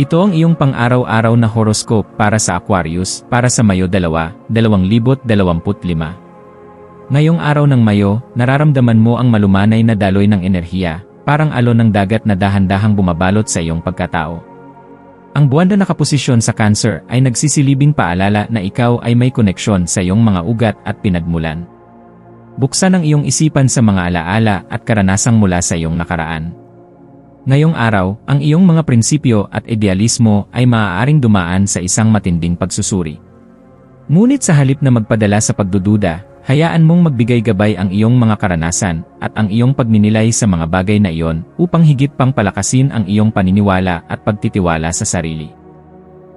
Ito ang iyong pang-araw-araw na horoscope para sa Aquarius para sa Mayo 2, 2025. Ngayong araw ng Mayo, nararamdaman mo ang malumanay na daloy ng enerhiya, parang alon ng dagat na dahan-dahang bumabalot sa iyong pagkatao. Ang buwan na nakaposisyon sa Cancer ay nagsisilibing paalala na ikaw ay may koneksyon sa iyong mga ugat at pinagmulan. Buksan ang iyong isipan sa mga alaala at karanasang mula sa iyong nakaraan. Ngayong araw, ang iyong mga prinsipyo at idealismo ay maaaring dumaan sa isang matinding pagsusuri. Ngunit sa halip na magpadala sa pagdududa, hayaan mong magbigay gabay ang iyong mga karanasan at ang iyong pagninilay sa mga bagay na iyon upang higit pang palakasin ang iyong paniniwala at pagtitiwala sa sarili.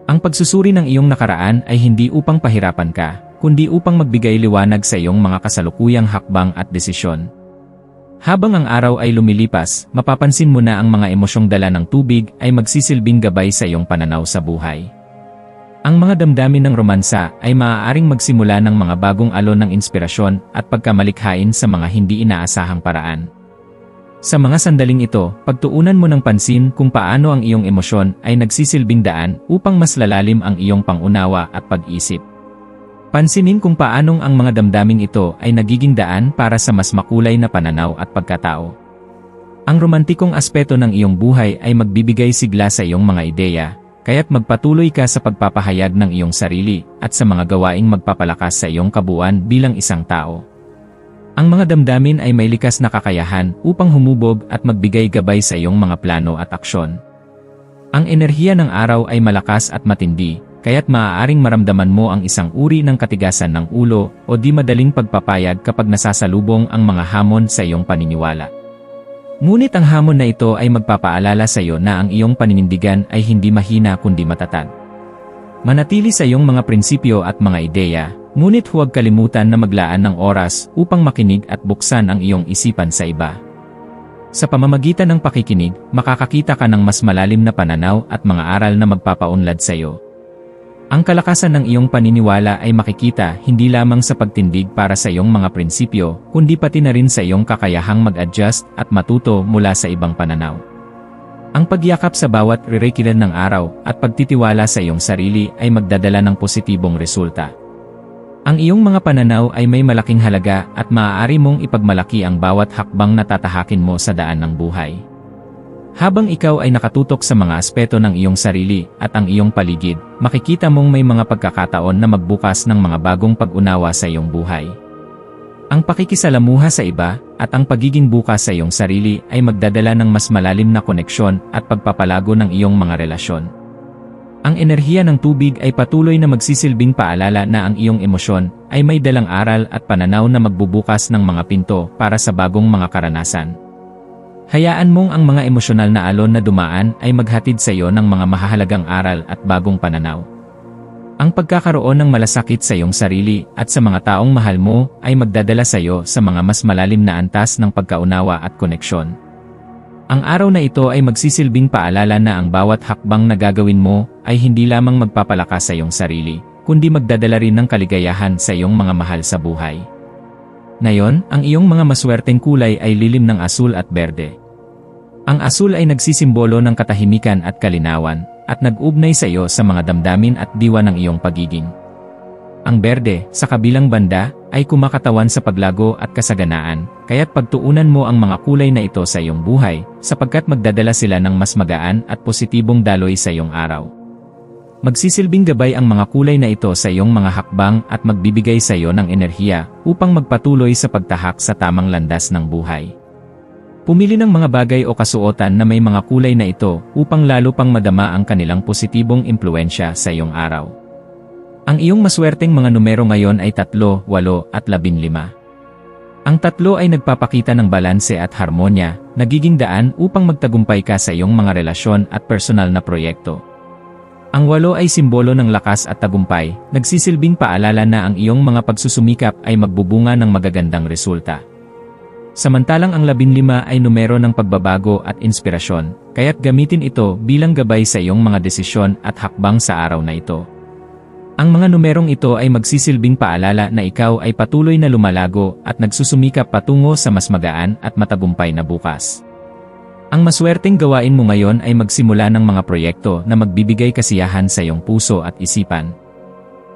Ang pagsusuri ng iyong nakaraan ay hindi upang pahirapan ka, kundi upang magbigay liwanag sa iyong mga kasalukuyang hakbang at desisyon. Habang ang araw ay lumilipas, mapapansin mo na ang mga emosyong dala ng tubig ay magsisilbing gabay sa iyong pananaw sa buhay. Ang mga damdamin ng romansa ay maaaring magsimula ng mga bagong alon ng inspirasyon at pagkamalikhain sa mga hindi inaasahang paraan. Sa mga sandaling ito, pagtuunan mo ng pansin kung paano ang iyong emosyon ay nagsisilbing daan upang mas lalalim ang iyong pangunawa at pag-isip. Pansinin kung paanong ang mga damdaming ito ay nagiging daan para sa mas makulay na pananaw at pagkatao. Ang romantikong aspeto ng iyong buhay ay magbibigay sigla sa iyong mga ideya, kaya't magpatuloy ka sa pagpapahayag ng iyong sarili at sa mga gawaing magpapalakas sa iyong kabuuan bilang isang tao. Ang mga damdamin ay may likas na kakayahan upang humubog at magbigay gabay sa iyong mga plano at aksyon. Ang enerhiya ng araw ay malakas at matindi, kaya't maaaring maramdaman mo ang isang uri ng katigasan ng ulo o di madaling pagpapayag kapag nasasalubong ang mga hamon sa iyong paniniwala. Ngunit ang hamon na ito ay magpapaalala sa iyo na ang iyong paninindigan ay hindi mahina kundi matatag. Manatili sa iyong mga prinsipyo at mga ideya, ngunit huwag kalimutan na maglaan ng oras upang makinig at buksan ang iyong isipan sa iba. Sa pamamagitan ng pakikinig, makakakita ka ng mas malalim na pananaw at mga aral na magpapaunlad sa iyo. Ang kalakasan ng iyong paniniwala ay makikita hindi lamang sa pagtindig para sa iyong mga prinsipyo, kundi pati na rin sa iyong kakayahang mag-adjust at matuto mula sa ibang pananaw. Ang pagyakap sa bawat rirekilan ng araw at pagtitiwala sa iyong sarili ay magdadala ng positibong resulta. Ang iyong mga pananaw ay may malaking halaga at maaari mong ipagmalaki ang bawat hakbang na tatahakin mo sa daan ng buhay. Habang ikaw ay nakatutok sa mga aspeto ng iyong sarili at ang iyong paligid, makikita mong may mga pagkakataon na magbukas ng mga bagong pag-unawa sa iyong buhay. Ang pakikisalamuha sa iba at ang pagiging bukas sa iyong sarili ay magdadala ng mas malalim na koneksyon at pagpapalago ng iyong mga relasyon. Ang enerhiya ng tubig ay patuloy na magsisilbing paalala na ang iyong emosyon ay may dalang aral at pananaw na magbubukas ng mga pinto para sa bagong mga karanasan. Hayaan mong ang mga emosyonal na alon na dumaan ay maghatid sa iyo ng mga mahahalagang aral at bagong pananaw. Ang pagkakaroon ng malasakit sa iyong sarili at sa mga taong mahal mo ay magdadala sa iyo sa mga mas malalim na antas ng pagkaunawa at koneksyon. Ang araw na ito ay magsisilbing paalala na ang bawat hakbang na gagawin mo ay hindi lamang magpapalakas sa iyong sarili, kundi magdadala rin ng kaligayahan sa iyong mga mahal sa buhay. Ngayon, ang iyong mga maswerteng kulay ay lilim ng asul at berde. Ang asul ay nagsisimbolo ng katahimikan at kalinawan, at nag-ugnay sa iyo sa mga damdamin at diwa ng iyong pagiging. Ang berde, sa kabilang banda, ay kumakatawan sa paglago at kasaganaan, kaya't pagtuunan mo ang mga kulay na ito sa iyong buhay, sapagkat magdadala sila ng mas magaan at positibong daloy sa iyong araw. Magsisilbing gabay ang mga kulay na ito sa iyong mga hakbang at magbibigay sa iyo ng enerhiya upang magpatuloy sa pagtahak sa tamang landas ng buhay. Pumili ng mga bagay o kasuotan na may mga kulay na ito upang lalo pang madama ang kanilang positibong impluensya sa iyong araw. Ang iyong maswerteng mga numero ngayon ay 3, 8 at 15. Ang tatlo ay nagpapakita ng balanse at harmonya, nagiging daan upang magtagumpay ka sa iyong mga relasyon at personal na proyekto. Ang walo ay simbolo ng lakas at tagumpay, nagsisilbing paalala na ang iyong mga pagsusumikap ay magbubunga ng magagandang resulta. Samantalang ang labinlima ay numero ng pagbabago at inspirasyon, kaya't gamitin ito bilang gabay sa iyong mga desisyon at hakbang sa araw na ito. Ang mga numerong ito ay magsisilbing paalala na ikaw ay patuloy na lumalago at nagsusumikap patungo sa mas magaan at matagumpay na bukas. Ang maswerteng gawain mo ngayon ay magsimula ng mga proyekto na magbibigay kasiyahan sa iyong puso at isipan.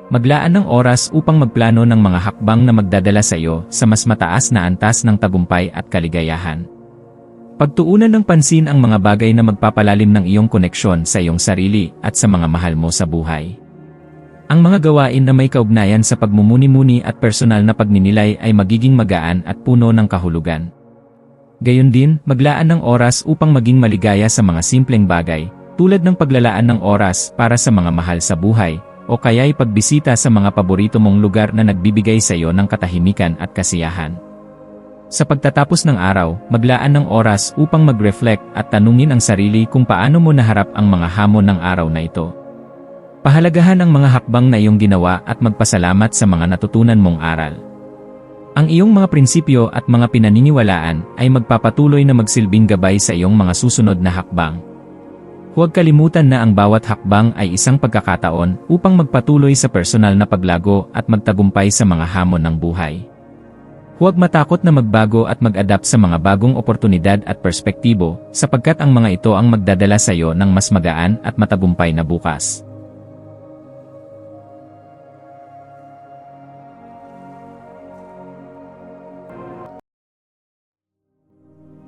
Maglaan ng oras upang magplano ng mga hakbang na magdadala sa iyo sa mas mataas na antas ng tagumpay at kaligayahan. Pagtuunan ng pansin ang mga bagay na magpapalalim ng iyong koneksyon sa iyong sarili at sa mga mahal mo sa buhay. Ang mga gawain na may kaugnayan sa pagmumuni-muni at personal na pagninilay ay magiging magaan at puno ng kahulugan. Gayon din, maglaan ng oras upang maging maligaya sa mga simpleng bagay, tulad ng paglalaan ng oras para sa mga mahal sa buhay, o kaya'y pagbisita sa mga paborito mong lugar na nagbibigay sa iyo ng katahimikan at kasiyahan. Sa pagtatapos ng araw, maglaan ng oras upang mag-reflect at tanungin ang sarili kung paano mo naharap ang mga hamon ng araw na ito. Pahalagahan ang mga hakbang na iyong ginawa at magpasalamat sa mga natutunan mong aral. Ang iyong mga prinsipyo at mga pinaniniwalaan ay magpapatuloy na magsilbing gabay sa iyong mga susunod na hakbang. Huwag kalimutan na ang bawat hakbang ay isang pagkakataon upang magpatuloy sa personal na paglago at magtagumpay sa mga hamon ng buhay. Huwag matakot na magbago at mag-adapt sa mga bagong oportunidad at perspektibo sapagkat ang mga ito ang magdadala sa iyo ng mas magaan at matagumpay na bukas.